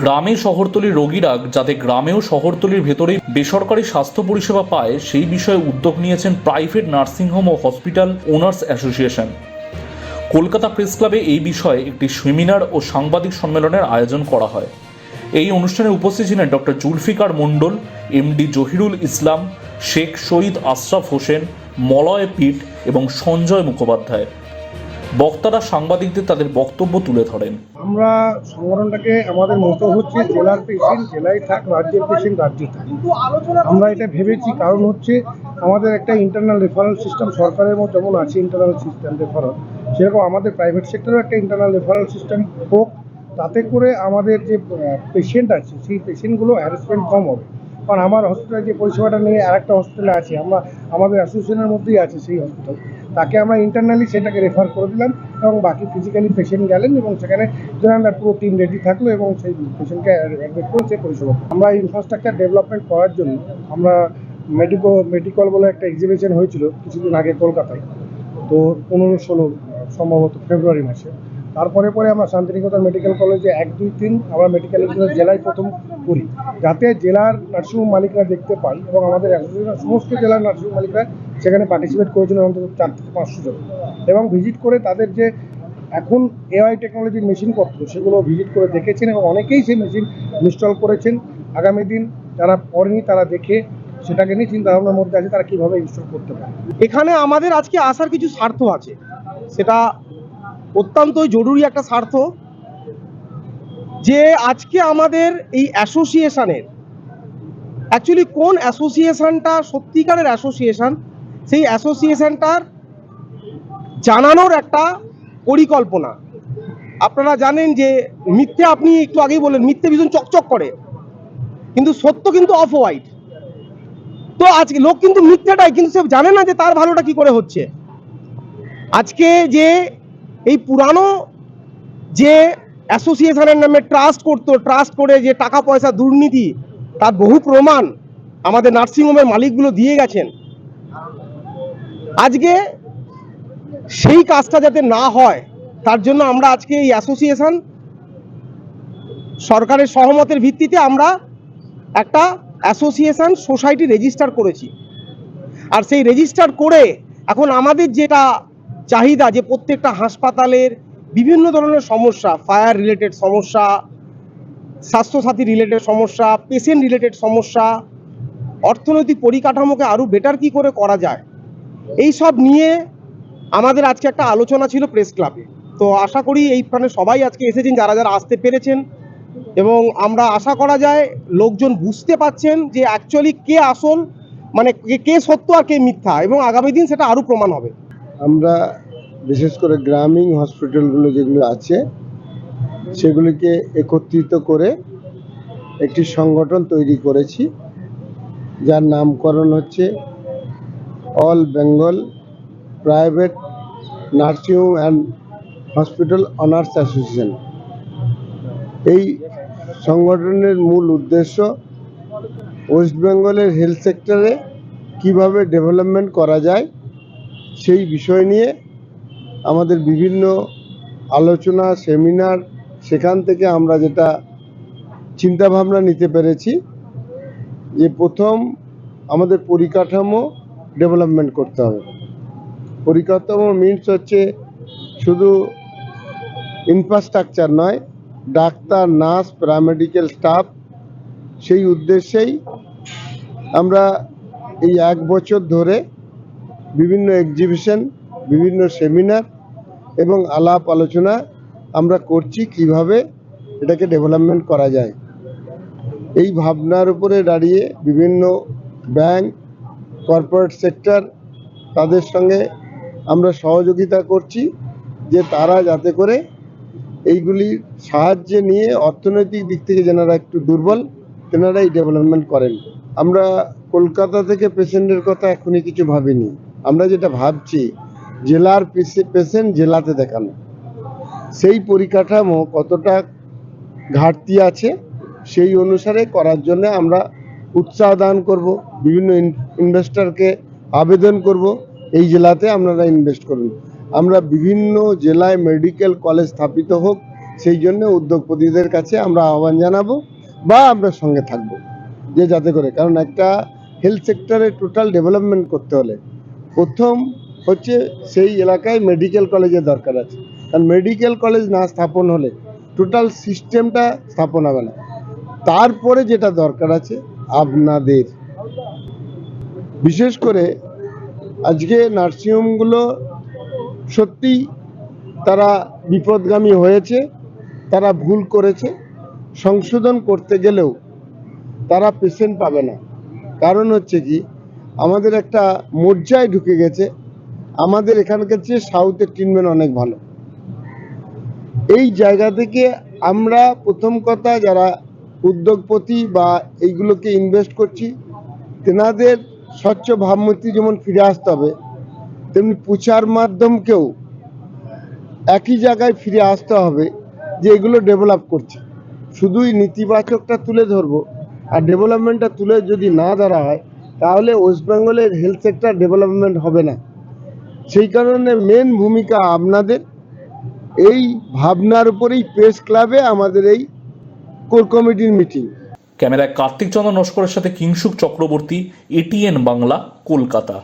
গ্রামে শহরতলির রোগীরা যাতে গ্রামেও শহরতলির ভেতরেই বেসরকারি স্বাস্থ্য পরিষেবা পায়, সেই বিষয়ে উদ্যোগ নিয়েছেন প্রাইভেট নার্সিংহোম ও hospital owners association. Kolkata press ক্লাবে এই বিষয়ে একটি সেমিনার ও সাংবাদিক সম্মেলনের আয়োজন করা হয়। এই অনুষ্ঠানে উপস্থিত ছিলেন ডক্টর জুলফিকার মণ্ডল, এমডি জহিরুল ইসলাম, শেখ শহীদ আশরাফ হোসেন, মলয় পিট এবং সঞ্জয় মুখোপাধ্যায়। বক্তারা সাংবাদিকদের তাদের বক্তব্য তুলে ধরেন। আমরা সংগঠনটাকে আমাদের মতো হচ্ছে জেলার পেশেন্ট জেলায় থাক, রাজ্যের পেশেন্ট রাজ্যে থাক। আমরা এটা ভেবেছি, কারণ হচ্ছে আমাদের একটা ইন্টারনাল রেফারেল সিস্টেম সরকারের মতো যেমন আছে ইন্টারনাল সিস্টেম রেফারেল সেরকম আমাদের প্রাইভেট সেক্টরেও একটা ইন্টারনাল রেফারেল সিস্টেম হোক। তাতে করে আমাদের যে পেশেন্ট আছে, সেই পেশেন্টগুলো হ্যারাসমেন্ট কম হবে। কারণ আমার হসপিটালে যে পরিষেবাটা নিয়ে আর একটা হসপিটালে আছে, আমরা, আমাদের অ্যাসোসিয়েশনের মধ্যেই আছে সেই হসপিটাল তাকে আমরা ইন্টারনালি সেটাকে রেফার করে দিলাম এবং বাকি ফিজিক্যালি পেশেন্ট গেলেন এবং সেখানে জেনারেল পুরো টিম রেডি থাকল এবং সেই পেশেন্টকে অ্যাডমিট করে সে পরিষেবা। আমরা ইনফ্রাস্ট্রাকচার ডেভেলপমেন্ট করার জন্য আমরা মেডিকো মেডিকল বলে একটা এক্সিবিশন হয়েছিল কিছুদিন আগে কলকাতায়। তো পনেরো, ষোলো, সম্ভবত ফেব্রুয়ারি মাসে। তারপরে পরে আমরা শান্তিনিকেতন মেডিকেল কলেজে এক, দুই, তিন আমরা মেডিকেল জেলায় প্রথম করি। যাতে জেলার নার্সিংহোম মালিকরা দেখতে পাই এবং আমাদের সমস্ত জেলার নার্সিংহোম মালিকরা সেখানে পার্টিসিপেট করেছিল অন্তত চার থেকে পাঁচশো জন। এবং ভিজিট করে তাদের যে এখন এআই টেকনোলজির মেশিনপত্র, সেগুলো ভিজিট করে দেখেছেন এবং অনেকেই সেই মেশিন ইনস্টল করেছেন। আগামী দিন যারা পড়েনি তারা দেখে সেটাকে নিয়ে চিন্তা ভাবনার মধ্যে আছে তারা কীভাবে ইনস্টল করতে পারে। এখানে আমাদের আজকে আসার কিছু স্বার্থ আছে। সেটা অত্যন্ত জরুরি একটা স্বার্থ যে আজকে আমাদের এই অ্যাসোসিয়েশনের অ্যাকচুয়ালি কোন অ্যাসোসিয়েশনটা সত্যিকারের অ্যাসোসিয়েশন, সেই অ্যাসোসিয়েশনটার জানানোর একটা পরিকল্পনা। আপনারা জানেন যে মিথ্যে আপনি একটু আগেই বললেন, মিথ্যে ভীষণ চকচক করে। কিন্তু সত্য কিন্তু অফ হোয়াইট তো আজকে লোক কিন্তু মিথ্যাটাই, কিন্তু সে জানে না যে তার ভালোটা কি করে হচ্ছে। আজকে যে এই পুরানো যে অ্যাসোসিয়েশনের নামে ট্রাস্ট করতো, ট্রাস্ট করে যে টাকা পয়সা দুর্নীতি, তার বহু প্রমাণ আমাদের নার্সিংহোমের মালিকগুলো দিয়ে গেছেন। আজকে সেই কাজটা যাতে না হয়, তার জন্য আমরা আজকে এই অ্যাসোসিয়েশন সরকারের সহমতের ভিত্তিতে আমরা একটা অ্যাসোসিয়েশন সোসাইটি রেজিস্টার করেছি। আর সেই রেজিস্টার করে এখন আমাদের যেটা চাহিদা যে প্রত্যেকটা হাসপাতালের বিভিন্ন ধরনের সমস্যা ফায়ার রিলেটেড সমস্যা, স্বাস্থ্যসাথী রিলেটেড সমস্যা পেশেন্ট রিলেটেড সমস্যা, অর্থনৈতিক পরিকাঠামোকে আরও বেটার কি করে করা যায় এই সব নিয়ে আমাদের আজকে একটা আলোচনা ছিল প্রেস ক্লাবে তো আশা করি এইখানে সবাই আজকে এসেছেন, যারা যারা আসতে পেরেছেন এবং আমরা আশা করা যায় লোকজন বুঝতে পাচ্ছেন যে অ্যাকচুয়ালি কে আসল মানে কে- সত্য আর কে মিথ্যা এবং আগামী দিন সেটা আরও প্রমাণ হবে। আমরা, বিশেষ করে গ্রামীণ হসপিটালগুলো যেগুলো আছে, সেগুলিকে একত্রিত করে একটি সংগঠন তৈরি করেছি, যার নামকরণ হচ্ছে all Bengal private nursing home and hospital owners association. এই সংগঠনের মূল উদ্দেশ্য ওয়েস্ট বেঙ্গলের হেলথ সেক্টরে কীভাবে ডেভেলপমেন্ট করা যায় সেই বিষয় নিয়ে আমাদের বিভিন্ন আলোচনা, সেমিনার, সেখান থেকে আমরা যেটা চিন্তাভাবনা নিতে পেরেছি, যে প্রথম আমাদের পরিকাঠামো ডেভেলপমেন্ট করতে হবে। পরিকাঠামো মিনস হচ্ছে শুধু ইনফ্রাস্ট্রাকচার নয়, ডাক্তার নার্স প্যারামেডিক্যাল স্টাফ সেই উদ্দেশ্যেই আমরা এই এক বছর ধরে বিভিন্ন এক্সিবিশন বিভিন্ন সেমিনার এবং আলাপ আলোচনা আমরা করছি কীভাবে এটাকে ডেভেলপমেন্ট করা যায়। এই ভাবনার উপরে দাঁড়িয়ে বিভিন্ন ব্যাংক কর্পোরেট সেক্টর তাদের সঙ্গে আমরা সহযোগিতা করছি যে তারা যাতে করে এইগুলির সাহায্যে নিয়ে অর্থনৈতিক দিক থেকে যেনারা একটু দুর্বল তেনারা এই ডেভেলপমেন্ট করেন। আমরা কলকাতা থেকে পেশেন্টের কথা এখনই কিছু ভাবিনি। আমরা যেটা ভাবছি, জেলার পেশেন্ট জেলাতে দেখানো। সেই পরিকাঠামো কতটা ঘাটতি আছে, সেই অনুসারে করার জন্য আমরা উৎসাহ দান করব, বিভিন্ন ইনভেস্টরকে আবেদন করব, এই জেলাতে আপনারা ইনভেস্ট করুন। আমরা বিভিন্ন জেলায় মেডিকেল কলেজ স্থাপিত হোক, সেই জন্য উদ্যোগপতিদের কাছে আমরা আহ্বান জানাব বা আমরা সঙ্গে থাকব, যে যাতে করে। কারণ একটা হেলথ সেক্টরে টোটাল ডেভেলপমেন্ট করতে হলে প্রথম হচ্ছে সেই এলাকায় মেডিকেল কলেজের দরকার আছে। কারণ মেডিকেল কলেজ না স্থাপন হলে টোটাল সিস্টেমটা স্থাপন হবে না। তারপরে যেটা দরকার আছে আপনাদের। বিশেষ করে আজকে নার্সিংহোমগুলো সত্যি তারা বিপদগামী হয়েছে, তারা ভুল করেছে। সংশোধন করতে গেলেও তারা পেশেন্ট পাবে না। কারণ হচ্ছে কি আমাদের একটা মর্যায় ঢুকে গেছে। আমাদের এখানকার চেয়ে সাউথের ট্রিটমেন্ট অনেক ভালো। এই জায়গা থেকে আমরা প্রথম কথা যারা উদ্যোগপতি বা এইগুলোকে ইনভেস্ট করছি, তেনাদের স্বচ্ছ ভাবমূর্তি যেমন ফিরে আসতে হবে, তেমনি প্রচার মাধ্যমকেও একই জায়গায় ফিরে আসতে হবে যে এগুলো ডেভেলপ করছে। শুধুই নেতিবাচকটা তুলে ধরবো আর ডেভেলপমেন্টটা তুলে যদি না ধরা হয় তাহলে ওয়েস্ট বেঙ্গলের হেলথ সেক্টর ডেভেলপমেন্ট হবে না। সেই কারণে মেন ভূমিকা আপনাদের। এই ভাবনার উপরেই প্রেস ক্লাবে আমাদের এই কোর কমিটির মিটিং ক্যামেরায় কার্তিক চন্দ্র নস্করের সাথে কিংসুক চক্রবর্তী এটিএন বাংলা, কলকাতা।